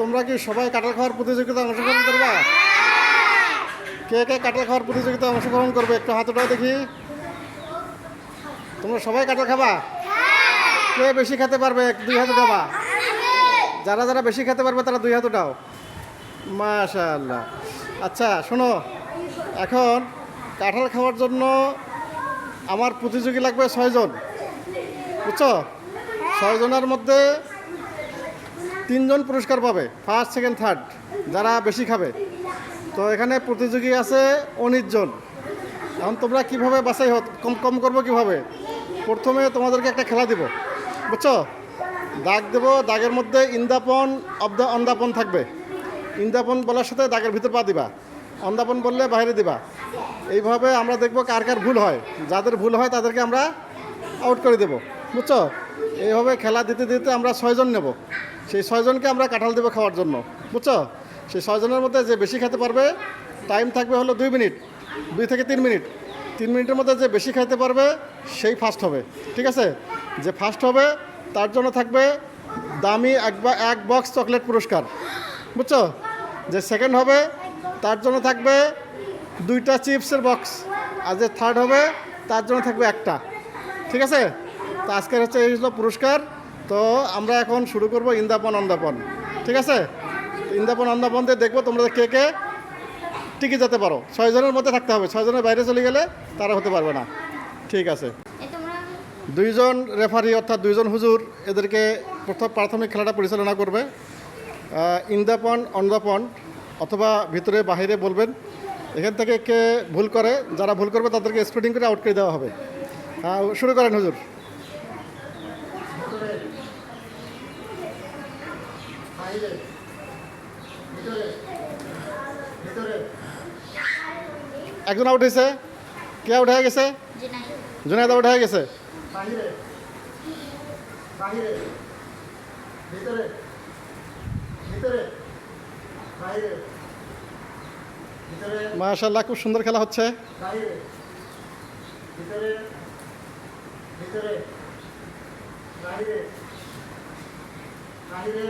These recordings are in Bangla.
তোমরা কি সবাই কাঁঠাল খাওয়ার প্রতিযোগিতায় অংশগ্রহণ করবা? কে কে কাঁঠাল খাওয়ার প্রতিযোগিতায় অংশগ্রহণ করবে? একটু হাত উঠাও দেখি। তোমরা সবাই কাঁঠাল খাবা? কে বেশি খেতে পারবে? দুই হাত উঠাবা যারা যারা বেশি খেতে পারবে, তারা দুই হাত উঠাও মাশাআল্লাহ। আচ্ছা শোনো, এখন কাঁঠাল খাওয়ার জন্য আমার প্রতিযোগী লাগবে ছয়জন। বুঝছ? ছয়জনের মধ্যে তিনজন পুরস্কার পাবে ফার্স্ট সেকেন্ড থার্ড যারা বেশি খাবে। তো এখানে প্রতিযোগী আছে উনিশ জন। এখন তোমরা কীভাবে বাছাই কম কম করব কীভাবে? প্রথমে তোমাদেরকে একটা খেলা দিব, বুঝছ? দাগ দেব, দাগের মধ্যে ইন্দাপন অব দ্য অন্দাপন থাকবে। ইন্দাপন বলার সাথে দাগের ভিতর পা দিবা। অন্দাপন বললে বাইরে দিবা। এইভাবে আমরা দেখব কার কার ভুল হয়। যাদের ভুল হয় তাদেরকে আমরা আউট করে দেব। বুঝছ? এইভাবে খেলা দিতে দিতে আমরা ছয়জন নেব। সেই ছয়জনকে আমরা কাঁঠাল দেবো খাওয়ার জন্য, বুঝছ? সেই ছয়জনের মধ্যে যে বেশি খেতে পারবে টাইম থাকবে হলো দুই মিনিট, দুই থেকে তিন মিনিট। তিন মিনিটের মধ্যে যে বেশি খাইতে পারবে, সেই ফার্স্ট হবে, ঠিক আছে? যে ফার্স্ট হবে, তার জন্য থাকবে দামি এক বা এক বক্স চকলেট পুরস্কার, বুঝছ? যে সেকেন্ড হবে, তার জন্য থাকবে দুইটা চিপসের বক্স আর যে থার্ড হবে, তার জন্য থাকবে একটা, ঠিক আছে? তো আজকের হচ্ছে এই হলো পুরস্কার। তো আমরা এখন শুরু করব ইন্দাপন অন্দাপন ঠিক আছে? ইন্দাপন অন্দাপন দিয়ে দেখব তোমরা কে কে টিকে যেতে পারো। ছয়জনের মধ্যে থাকতে হবে ছয়জনের বাইরে চলে গেলে তারা হতে পারবে না। ঠিক আছে। দুইজন রেফারি অর্থাৎ দুইজন হুজুর এদেরকে প্রথম প্রাথমিক খেলাটা পরিচালনা করবে। ইন্দাপন the pond on the pond অথবা ভিতরে বাহিরে বলবেন এখান থেকে কে ভুল করে যারা ভুল করবে তাদেরকে স্প্রেডিং করে আউট করে দেওয়া হবে। শুরু করেন হুজুর। একজন আউট হয়েছে কে আউট হয়ে গেছে জুনায়দ আউট হয়ে গেছে বাহিরে বাহিরে ভিতরে ভিতরে বাইরে ভিতরে মাশাল্লাহ খুব সুন্দর খেলা হচ্ছে ভিতরে ভিতরে বাইরে বাইরে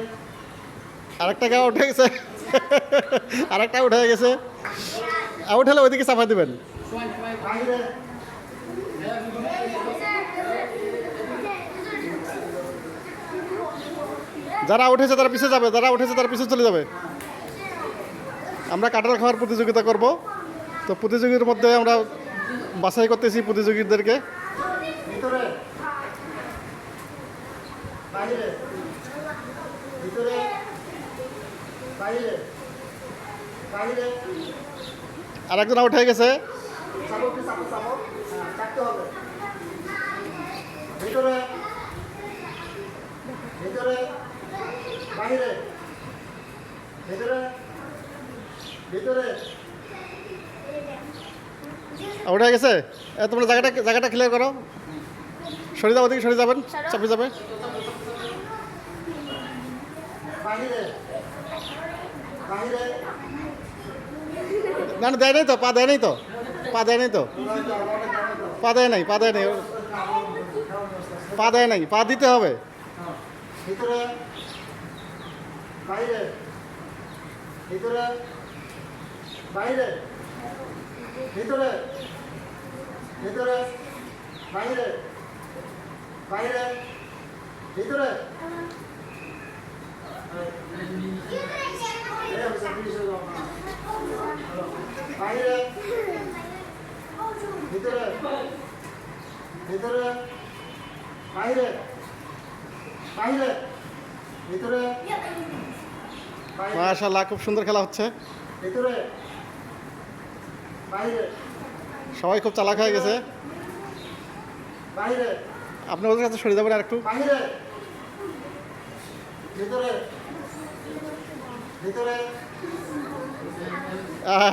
আরেকটা কে উঠে গেছে। আরেকটা উঠে গেছে। আউট হলে ওইদিকে চাপা দেবেন। যারা হয়েছে তারা পিছিয়ে যাবে, যারা হয়েছে তারা পিছিয়ে চলে যাবে। আমরা কাঁঠাল খাওয়ার প্রতিযোগিতা করব। তো প্রতিযোগীর মধ্যে আমরা বাছাই করতেছি প্রতিযোগীদেরকে। ভিতরে। বাইরে। ভিতরে বাইরে। বাইরে আরেকজন আউট হয়ে গেছে। হ্যাঁ ভিতরে। ভিতরে। বাইরে। ভিতরে। ভিতরে। আউট হয়ে গেছে? তোমরা জায়গাটা জায়গাটা ক্লিয়ার করো। সরে যাব ওদিকে সরে যাবেন। চাপে যাবে বাইরে। না দেয় নাই তো, পা দেয় নাই তো, পা দেয় নাই তো। পা দেয় নাই, পা দেয় নাই। পা দেয় নাই, পা দিতে হবে। ভিতরে, বাইরে ভিতরে বাইরে, ভিতরে ভিতরে, বাইরে বাইরে, ভিতরে। বাইরে ভিতরে ভিতরে বাইরে বাইরে খুব সুন্দর খেলা হচ্ছে। ভিতরে সবাই খুব চালাক হয়ে গেছে। বাইরে আপনি ওদের কাছে সরে যাবেন আর একটু? ভিতরে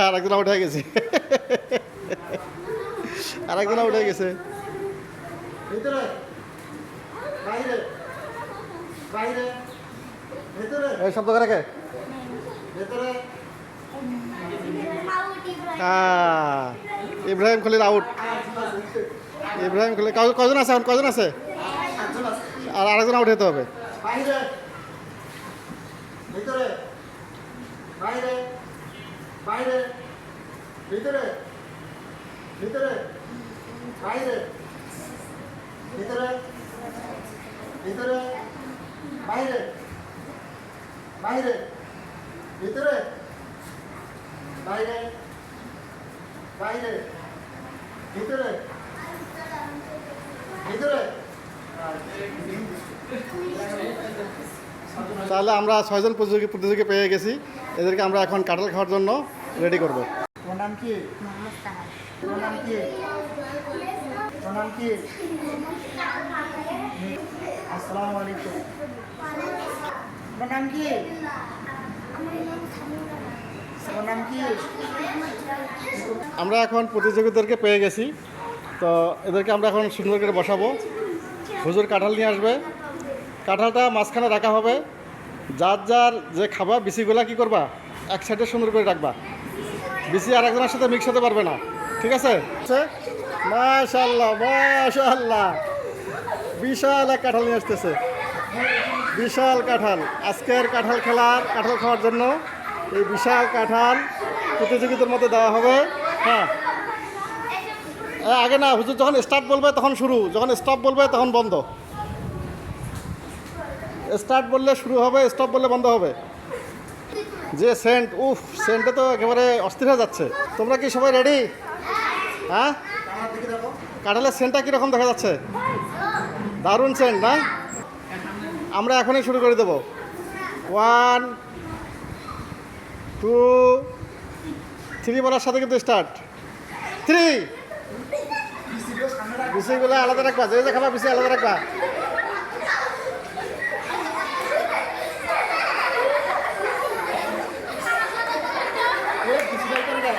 আরেকজন আউট হয়ে গেছে। আরেকজন আউট হয়ে গেছে। শব্দ করে কে? ইব্রাহিম খলিল আউট ইব্রাহিম খলিল কজন আছে কজন আছে? আর আরেকজন আউট হতে হবে। ভিতরে। বাইরে বাইরে, ভিতরে ভিতরে, বাইরে, ভিতরে ভিতরে, বাইরে বাইরে, ভিতরে, বাইরে বাইরে, ভিতরে ভিতরে। তাহলে আমরা ছয়জন প্রতিযোগী প্রতিযোগী পেয়ে গেছি। এদেরকে আমরা এখন কাঁঠাল খাওয়ার জন্য রেডি করব। তোমার নাম কি? তোমার নাম কি? তোমার নাম কি? আসসালামু আলাইকুম। তোমার নাম কি? তোমার নাম কি? আমরা এখন প্রতিযোগীদেরকে পেয়ে গেছি। তো এদেরকে আমরা এখন সুন্দর করে বসাবো। হুজুর কাঁঠাল নিয়ে আসবে। কাঁঠালটা মাঝখানে রাখা হবে। যার যার যে খাবা, বিচিগুলা কি করবা? এক সাইডে সুন্দর করে রাখবা। বিচি আর একজনের সাথে মিক্স হতে পারবে না। ঠিক আছে? মাশাল্লাহ মাশাল্লাহ বিশাল এক কাঁঠাল নিয়ে আসতেছে। বিশাল কাঁঠাল। আজকের কাঁঠাল খেলার, কাঁঠাল খাওয়ার জন্য এই বিশাল কাঁঠাল প্রতিযোগিতার মধ্যে দেওয়া হবে। হ্যাঁ। আগে না, হুজুর যখন স্টার্ট বলবে তখন শুরু। যখন স্টপ বলবে তখন বন্ধ। স্টার্ট বললে শুরু হবে, স্টপ বললে বন্ধ হবে। যে সেন্ট, উফ সেন্টে তো একেবারে অস্থির হয়ে যাচ্ছে। তোমরা কি সবাই রেডি হ্যাঁ? কাঁঠালের সেন্টটা কীরকম দেখা যাচ্ছে? দারুণ সেন্ট, না? আমরা এখনই শুরু করে দেবো। ওয়ান, টু, থ্রি বলার সাথে কিন্তু স্টার্ট। থ্রি! বিসিগুলো আলাদা রাখবা। যে যে বিসি আলাদা রাখবা এ, কিছু নাই করে দাও।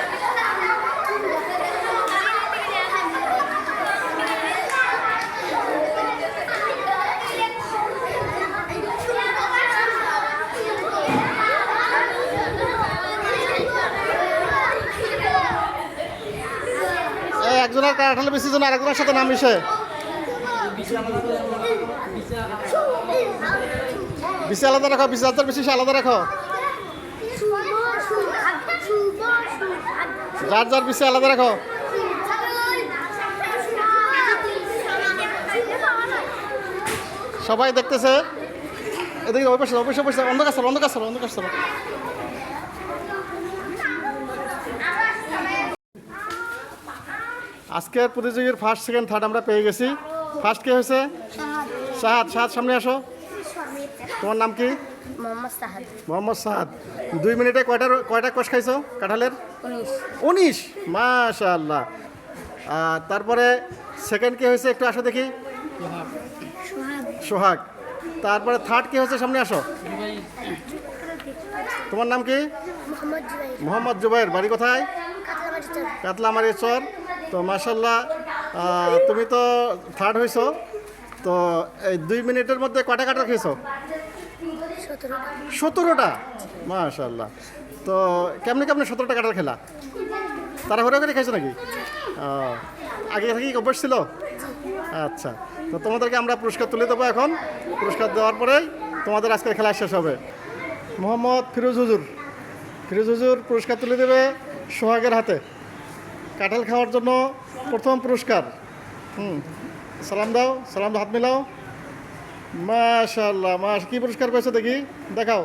এই একজনের কাঁঠালের বেশি জন, আরেকজনের সাথে নাম মিশে? আলাদা রাখো বিসি হাজার বেশি আলাদা রাখো। যার যার বেশি আলাদা রাখো। সবাই দেখতেছে। এদিকে পাশে ওই পাশে অন্ধকার অন্ধকার অন্ধকার সরো আজকের প্রতিযোগীর ফার্স্ট সেকেন্ড থার্ড আমরা পেয়ে গেছি। ফার্স্ট কে হয়েছে? সাহাদ। সাহাদ সামনে আসো। তোমার নাম কি? মোহাম্মদ সাহাদ। দুই মিনিটে কয়টা কয়টা কোষ খাইছো কাঁঠালের? উনিশ। মাশাল্লাহ আর তারপরে সেকেন্ড কে হয়েছে একটু আসো দেখি। সোহাগ। তারপরে থার্ড কে হয়েছে সামনে আসো। তোমার নাম কি? মোহাম্মদ জুবাইর। বাড়ি কোথায়? কাতলামারি চর। তো মাশাল্লাহ তুমি তো থার্ড হয়েছো। তো এই দুই মিনিটের মধ্যে কটা কাটা খেয়েছো? সতেরোটা। মাশাল্লাহ তো কেমনি কেমনি সতেরোটা কাটার খেলা? তারা হরে করে খেয়েছো নাকি? আগে থেকে অভ্যাস ছিল? আচ্ছা তো তোমাদেরকে আমরা পুরস্কার তুলে দেবো এখন। পুরস্কার দেওয়ার পরেই তোমাদের আজকের খেলা শেষ হবে। মোহাম্মদ ফিরোজ হুজুর ফিরোজ হুজুর পুরস্কার তুলে দেবে সোহাগের হাতে। কাঁঠাল খাওয়ার জন্য প্রথম পুরস্কার। হুম, সালাম দাও, সালাম হাত মিলাও। মাশাল্লাহ মাস কি পুরস্কার পেয়েছ দেখি, দেখাও।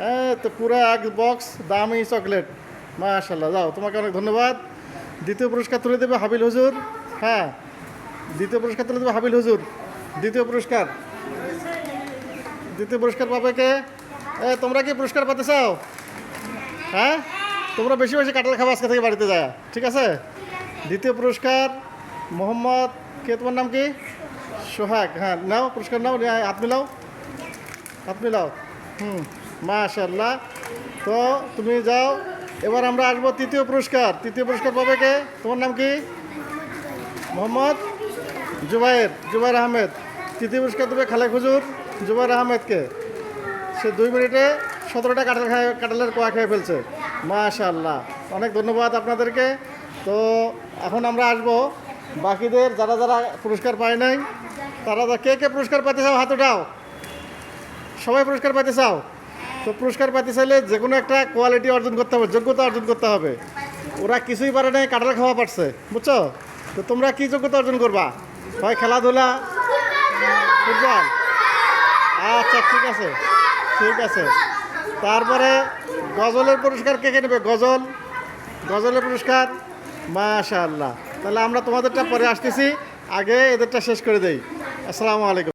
হ্যাঁ তো পুরো এক বক্স দামি চকলেট। মাশাল্লাহ যাও, তোমাকে অনেক ধন্যবাদ। দ্বিতীয় পুরস্কার তুলে দেবে হাবিল হুজুর। হ্যাঁ দ্বিতীয় পুরস্কার তুলে দেবে হাবিল হুজুর। দ্বিতীয় পুরস্কার। দ্বিতীয় পুরস্কার পাবে কে? তোমরা কি পুরস্কার পাতে চাও? হ্যাঁ? তোমরা বেশি বেশি কাঁঠাল খাবে আজকে থেকে বাড়িতে যায়। ঠিক আছে? দ্বিতীয় পুরস্কার, মোহাম্মদ, কে তোমার নাম কি? সোহাগ। হ্যাঁ নাও, পুরস্কার নাও হাত মিলাও। হাত মিলাও। হুম মাশাল্লাহ তো তুমি যাও, এবার আমরা আসব তৃতীয় পুরস্কার। তৃতীয় পুরস্কার পাবে কে? তোমার নাম কি? মোহাম্মদ? জুবাইর জুবাইর আহমেদ। তৃতীয় পুরস্কার দেবে খালেক হুজুর, জুবাইর আহমেদকে। সে দুই মিনিটে সতেরোটা কাঁঠাল খায়, কাঁঠালের কোয়া খেয়ে ফেলছে। মাশাল্লাহ অনেক ধন্যবাদ আপনাদেরকে। তো এখন আমরা আসব। বাকিদের যারা যারা পুরস্কার পায় নাই, তারা কে কে পুরস্কার পাইতে চাও, হাত উঠাও। সবাই পুরস্কার পাইতে চাও? তো পুরস্কার পেতে চাইলে যে কোনো একটা কোয়ালিটি অর্জন করতে হবে, যোগ্যতা অর্জন করতে হবে। ওরা কিছুই পারে নাই, কাঁঠাল খাওয়া পারছে, বুঝছ? তো তোমরা কী যোগ্যতা অর্জন করবা? হয় খেলাধুলা? ফুটবল? আচ্ছা ঠিক আছে। ঠিক আছে। তারপরে গজলের পুরস্কার কে কে নেবে? গজল, গজলের পুরস্কার? মাশাআল্লাহ। তাহলে আমরা তোমাদেরটা পরে আসতেছি। আগে এদেরটা শেষ করে দেই। আসসালামু আলাইকুম।